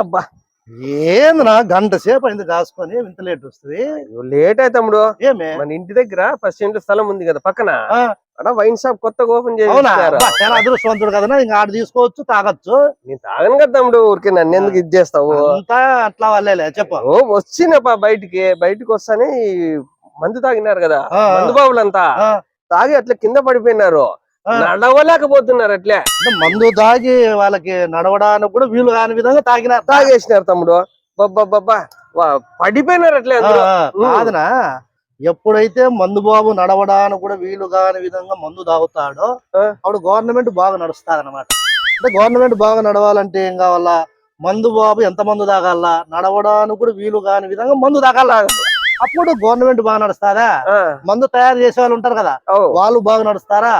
అబ్బా. ఏందినా గంట సేపు అయింది కాసుకొని ఇంత లేట్ వస్తుంది? లేట్ అయితే తమ్ముడు. ఏమే? మన ఇంటి దగ్గర ఫస్ట్ ఇంటి స్థలం ఉంది కదా పక్కన. అక్కడ వైన్ షాప్ కొత్తగా ఓపెన్ అవునా? చేయారు అబ్బా, చాలా అదృష్టవంతుడు కదా ఇంకా ఆడ తీసుకోవచ్చు తాగొచ్చు. నేను తాగను కదా తమ్ముడు ఊరికే నన్ను ఎందుకు ఇది చేస్తావు? అంతా అట్లా వాళ్ళేలే చెప్పు. ఓ వచ్చినప్ప బయటికి బయటికి వస్తానే ఈ మందు తాగినారు కదా ఆ, ఆ. మందు బాబులంతా ఆ, తాగి అట్లా కింద పడిపోయినారు. నడవలేకపోతున్నారు అట్లే. అంటే మందు తాగి వాళ్ళకి నడవడానికి కూడా వీలు కాని విధంగా తాగినారు తాగేసినారు తమ్ముడు. బబ్బా పడిపోయినారు అట్లే కాదునా? ఎప్పుడైతే మందు బాబు నడవడానికి కూడా వీలు కాని విధంగా మందు తాగుతాడో. అప్పుడు గవర్నమెంట్ బాగా నడుస్తుంది అనమాట అంటే గవర్నమెంట్ బాగా నడవాలంటే ఏం కావాలా? మందు బాబు ఎంత మందు తాగాల? నడవడానికి కూడా వీలు కాని విధంగా మందు తాగాల? అప్పుడు గవర్నమెంట్ బాగా నడుస్తాదా ఆ, మందు తయారు చేసే వాళ్ళు ఉంటారు కదా? వాళ్ళు బాగా నడుస్తారా?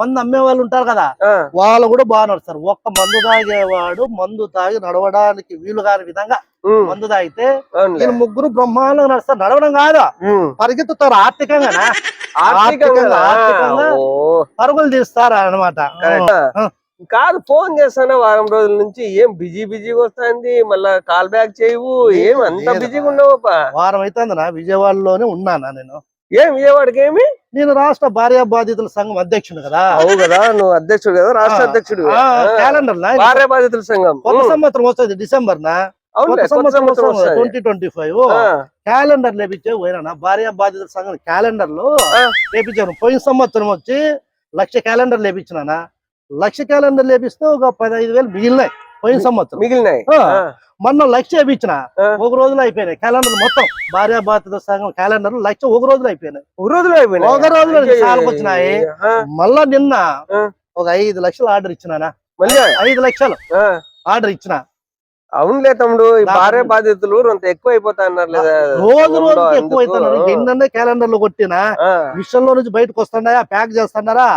మందు అమ్మే వాళ్ళు ఉంటారు కదా? వాళ్ళు కూడా బాగా నడుస్తారు. ఒక్క మందు తాగేవాడు మందు తాగి నడవడానికి వీలు కాని విధంగా మందు తాగితే. వీళ్ళు ముగ్గురు బ్రహ్మాండంగా నడుస్తారు. నడవడం కాదు. పరిగెత్తుతారు ఆర్థికంగా. ఆర్థికంగా పరుగులు తీస్తారు అనమాట. కాదు ఫోన్ చేస్తానే వారం రోజుల నుంచి. ఏం బిజీ బిజీగా వస్తుంది మళ్ళా కాల్ బ్యాక్ చేయవు ఏం అంత. బిజీగా ఉన్నావప్పా వారం అయితే నా విజయవాడలోనే ఉన్నానా నేను? ఏం విజయవాడకి ఏమి నేను రాష్ట్ర భార్యా బాధితుల సంఘం అధ్యక్షుడు కదా. అవు కదా నువ్వు అధ్యక్షుడు కదా రాష్ట్ర అధ్యక్షుడు. క్యాలెండర్ నా భార్య బాధితుల సంఘం. కొత్త సంవత్సరం వస్తుంది డిసెంబర్ నా. Twenty twenty five. క్యాలెండర్ లేపించే పోయినా భార్యా బాధితుల సంఘం క్యాలెండర్లో. లేపించాను పోయిన సంవత్సరం వచ్చి లక్ష క్యాలెండర్ లేపించినానా? లక్ష క్యాలెండర్ లేపిస్తే ఒక పదహైదు వేలు మిగిలినాయి పోయిన సంవత్సరం. మిగిలినాయి. మొన్న లక్ష వేయించిన ఆ. ఒక రోజులో అయిపోయినాయి. క్యాలెండర్ మొత్తం భార్యా బాధితుల సంఘం క్యాలెండర్ లక్ష ఒక రోజులో అయిపోయినాయి. ఒక రోజులో అయిపోయినాయి. ఒక రోజులో వచ్చినాయి. మళ్ళా నిన్న. ఒక ఐదు లక్షలు ఆర్డర్ ఇచ్చినానా? మళ్ళీ? ఐదు లక్షలు ఆర్డర్ ఇచ్చిన. అవునులే తమ్ముడు ఈ భార్య బాధితులు కొంత ఎక్కువ అయిపోతా అన్నారు లేదా? రోజు అందుకు. ఎక్కువ అవుతున్నారు ఎన్నెన్న క్యాలెండర్లు కొట్టినా విషయంలో నుంచి బయటకు వస్తున్నాయా ప్యాక్ చేస్తున్నారా.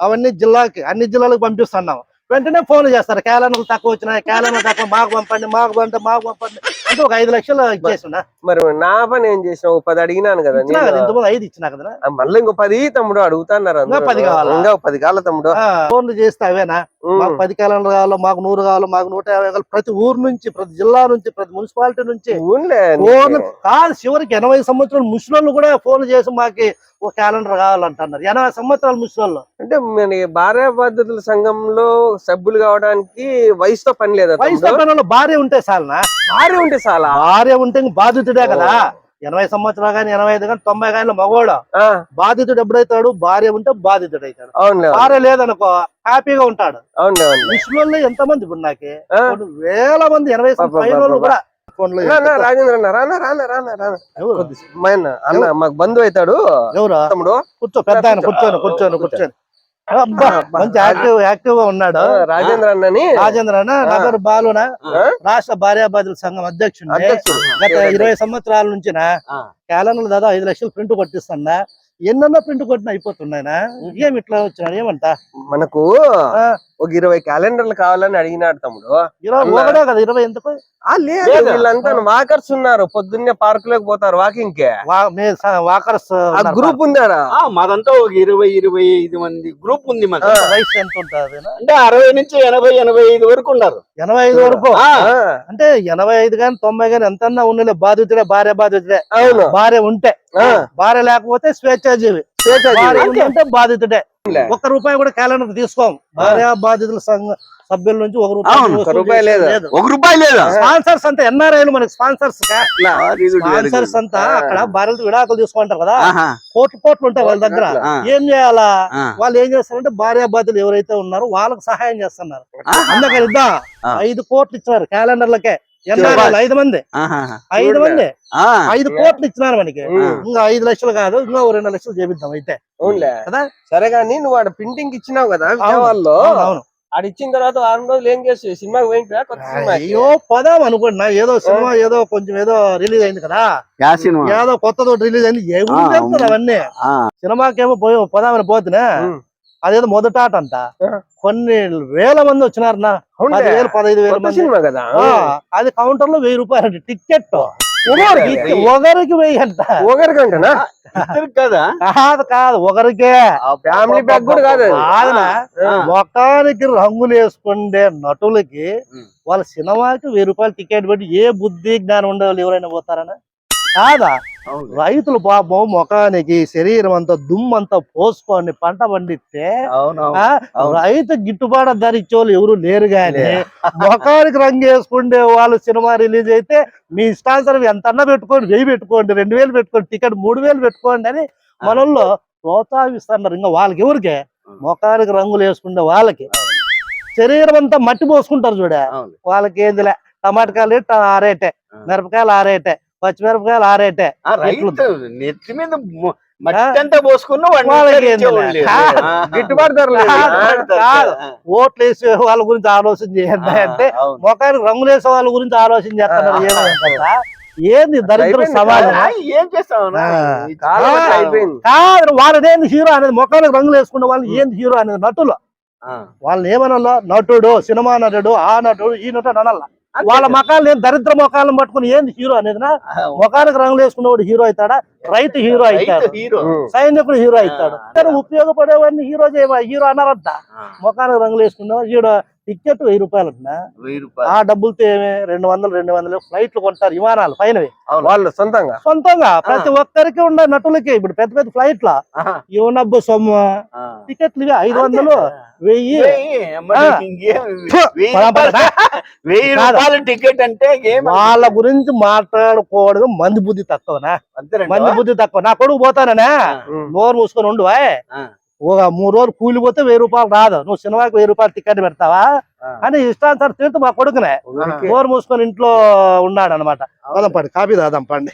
అవన్నీ జిల్లాకి అన్ని జిల్లాలకు పంపిస్తున్నాం. వెంటనే ఫోన్ చేస్తారు. క్యాలెండర్లు తక్కువ వచ్చినాయి క్యాలెండర్ తక్కువ మాకు పంపండి మాకు పంపండి మాకు పంపండి అంటే ఒక ఐదు లక్షలు ఇచ్చేసిన మరి నా పని ఏం చేసినావు? ఓ పది అడిగినాను కదా ఇంతకుముందు ఐదు ఇచ్చినా కదా. మళ్ళీ ఇంకో పది తమ్ముడు అడుగుతున్నారు పది కావాలా? ఇంకా పది కావాల తమ్ముడు? ఫోన్లు చేస్తే అవేనా? మాకు పది క్యాలెండర్ కావాలో మాకు నూరు కావాలో మాకు నూట యాభై కావాలి ప్రతి ఊరు నుంచి ప్రతి జిల్లా నుంచి ప్రతి మున్సిపాలిటీ నుంచి ఫోన్. కాదు చివరికి ఎనభై సంవత్సరాలు ముసలోళ్ళు కూడా ఫోన్ చేసి మాకు ఒక క్యాలెండర్ కావాలంటున్నారు. ఎనభై సంవత్సరాలు ముసలోళ్ళు. అంటే మన భార్య బాధ్యతల సంఘంలో సభ్యులు కావడానికి వయసుతో పని లేదా వయసు భార్య ఉంటే చాలనా? భార్య ఉంటే చాలా? భార్య ఉంటే ఇంక బాధితుడే కదా. ఎనభై సంవత్సరాలు కానీ ఎనభై ఐదు కానీ తొంభై కానీ మగవాడు బాధితుడు ఎప్పుడైతాడు? భార్య ఉంటే బాధితుడు అవుతాడు అవునులే. భార్య లేదనుకో హ్యాపీగా ఉంటాడు. ముసలోళ్ళు ఎంత మంది ఇప్పుడు నాకే? వేల మంది ఎనభై. కూడా ఫోన్లో నా, నా, రాజేంద్ర అన్న రానా రానా రానా రానా మా అన్న అన్న మాకు బంధువు అవుతాడు. ఎవరు? తమ్ముడు. కూర్చో పెద్ద ఆయన కూర్చోను కూర్చోను కూర్చోను. అబ్బా మంచి యాక్టివ్ యాక్టివ్గా ఉన్నాడు. రాజేంద్ర అన్నని. రాజేంద్ర అన్న నా ఆ. పేరు బాలునా? రాష్ట్ర భార్యాబాదుల సంఘం అధ్యక్షుడు అధ్యక్షుడు. గత ఇరవై సంవత్సరాల నుంచి ఆ. క్యాలెండర్లు దాదాపు ఐదు లక్షలు ప్రింట్ కొట్టిస్తున్నా. ఎన్నెన్నో ప్రింట్ కొట్టిన అయిపోతున్నాయినా? ఏమి ఇట్లా వచ్చినాడు ఏమంట? మనకు. ఒక ఇరవై క్యాలెండర్లు కావాలని అడిగినాడు తమ్ముడు. ఒకటే కదా? ఇరవై ఎందుకు? ఆ లేదు. వీళ్ళంతా వాకర్స్ ఉన్నారు. పొద్దున్నే పార్క్లోకి పోతారు వాకింగ్కి వా- మే- స- వాకర్స్. గ్రూప్ ఉందాడా ఆ, మాదంతా ఒక ఇరవై ఇరవై ఐదు మంది గ్రూప్ ఉంది ఎంత వయసు ఎంత ఉంటుంది? అంటే అరవై నుంచి ఎనభై ఎనభై ఐదు వరకు ఉన్నారు. ఎనభై ఐదు వరకు? అంటే ఎనభై ఐదు కానీ తొంభై కానీ ఎంతన్నా ఉండలే బాధితుడే భార్య బాధితుడే. అవును. భార్య ఉంటే. భార్య లేకపోతే స్వేచ్ఛాజీవి స్వేచ్ఛాజీవి. ఉంటే బాధితుడే. ఒక్క రూపాయి కూడా క్యాలెండర్ తీసుకోం. భార్య బాధితుల సంఘ సభ్యుల నుంచి ఒక రూపాయి లేదు. ఒక రూపాయి లేదా? స్పాన్సర్స్ అంతా ఎన్ఆర్ఐలు మనకి స్పాన్సర్స్. స్పాన్సర్స్ అంతా. అక్కడ భార్యలు విడాకులు తీసుకుంటారు కదా? కోట్లు కోట్లు ఉంటాయి వాళ్ళ దగ్గర. ఏం చేయాలా. వాళ్ళు ఏం చేస్తారంటే భార్య బాధితులు ఎవరైతే ఉన్నారో వాళ్ళకి సహాయం చేస్తున్నారు. అందుకని. ఐదు కోట్లు ఇచ్చినారు క్యాలెండర్లకే. ఎన్ఆర్ఐలు ఐదు మంది. ఐదు. మంది. ఐదు కోట్లు ఇచ్చినారు మనకి. ఇంకా ఐదు లక్షలు కాదు ఇంకా రెండు లక్షలు చేపిద్దాం అయితే. కదా? సరే గాని నువ్వు ఆడ ప్రింటింగ్ ఇచ్చినావు కదా విజయవాడలో? అవును, ఆడ ఇచ్చిన తర్వాత వారం రోజులు ఏం చేసి సినిమాకి పోయింటా అయ్యో పోదాం అనుకుంటున్నా. ఏదో సినిమా ఏదో కొంచెం ఏదో రిలీజ్ అయింది కదా. ఏదో కొత్తదో రిలీజ్ అయింది. అవన్నీ? సినిమాకేమో పోయి పోదామని పోతున్నా. అదేదో మొదటాట అంట. కొన్ని వేల మంది వచ్చినారు నా అవునులే. పదివేలు పదహైదు వేల మంది. కదా. అది కౌంటర్లో వెయ్యి రూపాయలు టికెట్ ఒకరికి ఒకరికి వెయ్యి. అంట. ఒకరికంటనా ఇద్దరు కదా? కాదు కాదు ఒకరికే ఫ్యామిలీ ప్యాక్ కూడా కాదు. కాదునా. మొఖానికి రంగులు వేసుకుండే నటులకి. వాళ్ళ సినిమాకి వెయ్యి రూపాయలు టికెట్ పెట్టి ఏ బుద్ధి జ్ఞానం ఉండే వాళ్ళు ఎవరైనా పోతారనా? కాదా. రైతులు పాపం ముఖానికి శరీరం అంతా దుమ్ము అంతా పోసుకొని పంట పండిస్తే ఆ. రైతు గిట్టుబాటు ధర ఇచ్చే వాళ్ళు ఎవరు లేరు గాని ముఖానికి రంగు వేసుకుంటే వాళ్ళు సినిమా రిలీజ్ అయితే మీ ఇష్టానుసారం ఎంత పెట్టుకోండి వెయ్యి పెట్టుకోండి రెండు వేలు పెట్టుకోండి టికెట్ మూడు వేలు పెట్టుకోండి అని మనల్లో ప్రోత్సహిస్తున్నారు. ఇంకా వాళ్ళకి ఎవరికి? ముఖానికి రంగులు వేసుకుంటే వాళ్ళకి. శరీరం అంతా మట్టి పోసుకుంటారు చూడ? వాళ్ళకి ఏందిలే? టమాటకాయలు రేట్. ఆరేటే ఆ. మిరపకాయలు ఆరేటే పచ్చిమిరపకాయలు ఆరేటే ఆ రైతు నెత్తి మీద పోసుకున్న. గిట్టుబాటు. ఓట్లు వేసే వాళ్ళ గురించి ఆలోచన చేయండి అంటే. ముఖానికి రంగులు వేసే వాళ్ళ గురించి ఆలోచన చేస్తున్నారు. ఏమైనా ఏంది దరిద్ర. సమాజం? ఏం కాదు వాళ్ళది ఏంది హీరో అనేది? ముఖానికి రంగులు వేసుకునే వాళ్ళు ఏంది హీరో అనేది? నటులు. వాళ్ళని ఏమనాలా? నటుడు సినిమా నటుడు ఆ నటుడు ఈ నటుడు అనాల. వాళ్ళ ముఖాలు ఏం దరిద్ర ముఖాలను పట్టుకుని ఏంది హీరో అనేది ముఖానికి రంగులు వేసుకునేవాడు హీరో అవుతాడా? రైతు హీరో అవుతాడు. సైనికుడు హీరో అవుతాడు. కానీ ఉపయోగపడేవాడిని హీరో చేయ హీరో అన్నారంట. ముఖానికి రంగులు వేసుకునేవాడు హీరో టికెట్ వెయ్యి రూపాయలు అంటున్నా. వెయ్యి రూపాయలు. ఆ డబ్బులతో ఏమి? రెండు వందలు రెండు వందలు ఫ్లైట్లు కొంటారు విమానాలు పైనవి. వాళ్ళు సొంతంగా? సొంతంగా. ప్రతి ఒక్కరికి ఉండే నటులకి. ఇప్పుడు పెద్ద పెద్ద ఫ్లైట్ల. ఆహా. ఇవ్వనబ్బు సొమ్ము. టికెట్లు ఇవి. ఐదు వందలు వెయ్యి. వెయ్యి, రూపాయలు- టికెట్ అంటే వాళ్ళ గురించి మాట్లాడుకోవడం మంది బుద్ధి తక్కువనా? మంది బుద్ధి తక్కువ. నా కొడుకు పోతాననే. ఉం. నోరు మూసుకొని ఉండు. ఒక మూడు రోజులు కూలిపోతే వెయ్యి రూపాయలు రాదు. నువ్వు సినిమాకి వెయ్యి రూపాయలు టికెట్ పెడతావా. అని ఇష్టానుసారి తింటూ మా కొడుకునే. నోరు మూసుకొని ఇంట్లో ఉన్నాడు అనమాట కాపీ దాదాం పండి.